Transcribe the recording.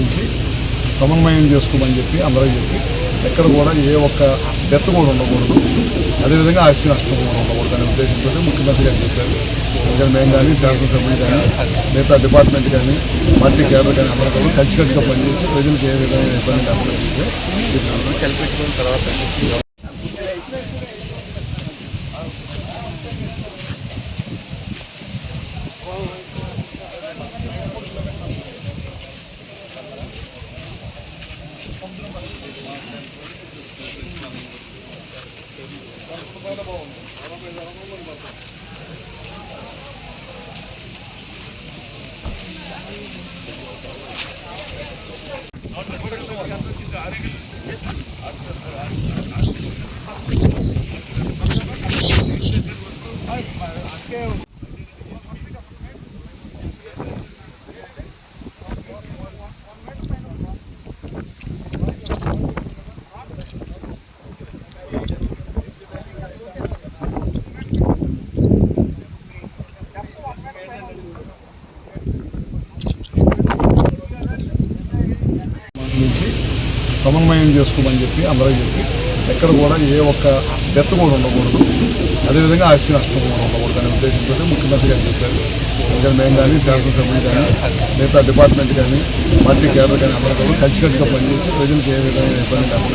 నుంచి సమన్వయం చేసుకోమని చెప్పి అందరూ చెప్పి ఎక్కడ కూడా ఏ ఒక్క డెత్ కూడా ఉండకూడదు. అదేవిధంగా ఆస్తి నష్టం కూడా ఉండకూడదు అనే ఉద్దేశంతో ముఖ్యమంత్రి గారు చెప్పారు. అందుకని మేము కానీ శాసనసభ్యులు కానీ మిగతా డిపార్ట్మెంట్ కానీ పార్టీ కేడర్ కానీ అందరూ కూడా కలిసికట్టుగా పనిచేసి ప్రజలకు ఏ విధంగా ఇబ్బంది లేకుండా చెప్పి చెప్పారు. కల్పించుకున్న తర్వాత నుంచి సమన్వయం చేసుకోమని చెప్పి అందరూ చెప్పి ఎక్కడ కూడా ఏ ఒక్క డెత్ కూడా ఉండకూడదు. అదేవిధంగా ఆస్తి నష్టం కూడా ఉండకూడదు అనే ఉద్దేశంతో ముఖ్యమంత్రి గారు చెప్పారు. ఎందుకంటే మేము కానీ శాసనసభ్యులు కానీ మిగతా డిపార్ట్మెంట్ కానీ పార్టీ కేడర్ కానీ అందరూ కూడా కలిసికట్టుగా పనిచేసి ప్రజలకు ఏ విధంగా ఇబ్బంది లేకుండా